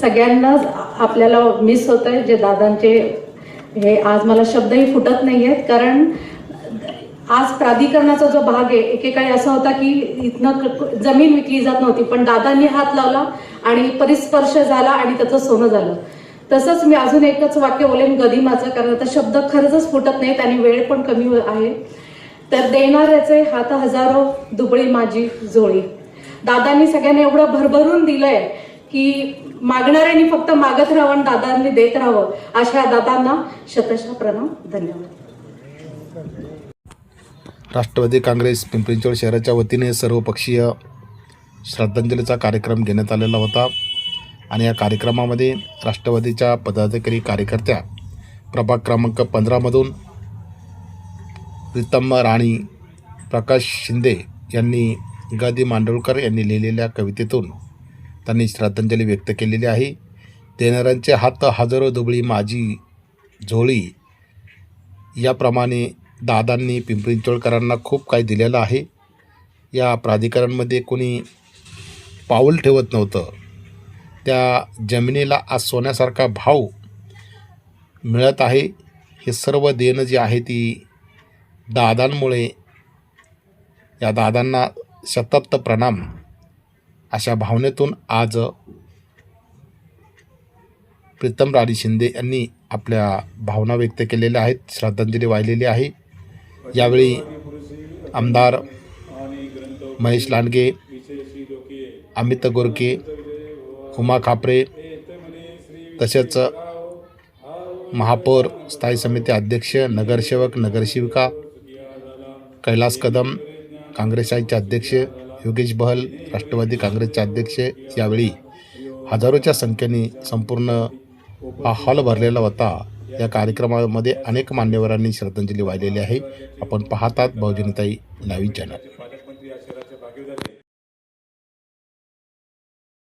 सगळ्यांनाच आपल्याला मिस होत आहे जे दादांचे हे आज मला शब्दही फुटत नाही आहेत. कारण आज प्राधिकरणाचा जो भाग आहे एकेकाळी असा होता की इथनं जमीन विकली जात नव्हती पण दादांनी हात लावला आणि परिस्पर्श झाला आणि त्याचं सोनं झालं. तसंच मी अजून एकच वाक्य बोलेन गदिमाचं कारण आता शब्द खरंच फुटत नाहीत आणि वेळ पण कमी आहे. तर देणाऱ्याचे हात हजारो दुबळी माझी जोळी दादांनी सगळ्यांना एवढं भरभरून दिलंय की मागणाऱ्यांनी फक्त मागत राहावं आणि दादांनी देत राहावं अशा दादांना शतशः प्रणाम. धन्यवाद. राष्ट्रवादी काँग्रेस पिंपरी चिंचवड शहराच्या वतीने सर्वपक्षीय श्रद्धांजलीचा कार्यक्रम घेण्यात आलेला होता. आणि या कार्यक्रमामध्ये राष्ट्रवादीच्या पदाधिकारी कार्यकर्त्या प्रभाग क्रमांक पंधरामधून प्रीतम राणी प्रकाश शिंदे यांनी गादी मांडोळकर यांनी लिहिलेल्या कवितेतून त्यांनी श्रद्धांजली व्यक्त केलेली आहे. देणाऱ्यांचे हात हजारो दुबळी माझी झोळी. याप्रमाणे दादांनी पिंपरी चिंचवडकरांना खूप काही दिलेलं आहे. या प्राधिकरणमध्ये कोणी पाऊल ठेवत नव्हतं. त्या जमिनीला आज सोन्यासारखा भाव मिळत आहे. हे सर्व देणं जे आहे ती दादांमुळे या दादांना शतप्त प्रणाम. अशा भावनेतून आज प्रीतम राणी शिंदे यांनी आपल्या भावना व्यक्त केलेल्या आहेत श्रद्धांजली वाहिलेली आहे. यावेळी आमदार महेश लांडगे अमित गोरके उमा खापरे तसेच महापौर स्थायी समिती अध्यक्ष नगरसेवक नगरसेविका कैलास कदम काँग्रेसचे अध्यक्ष योगेश बहल राष्ट्रवादी काँग्रेसचे अध्यक्ष यावेळी हजारोच्या संख्येने संपूर्ण हा हॉल भरलेला होता. या कार्यक्रमामध्ये अनेक मान्यवरांनी श्रद्धांजली वाहिलेली आहे. आपण पाहतात बहुजनताई लाईव्ह चॅनल.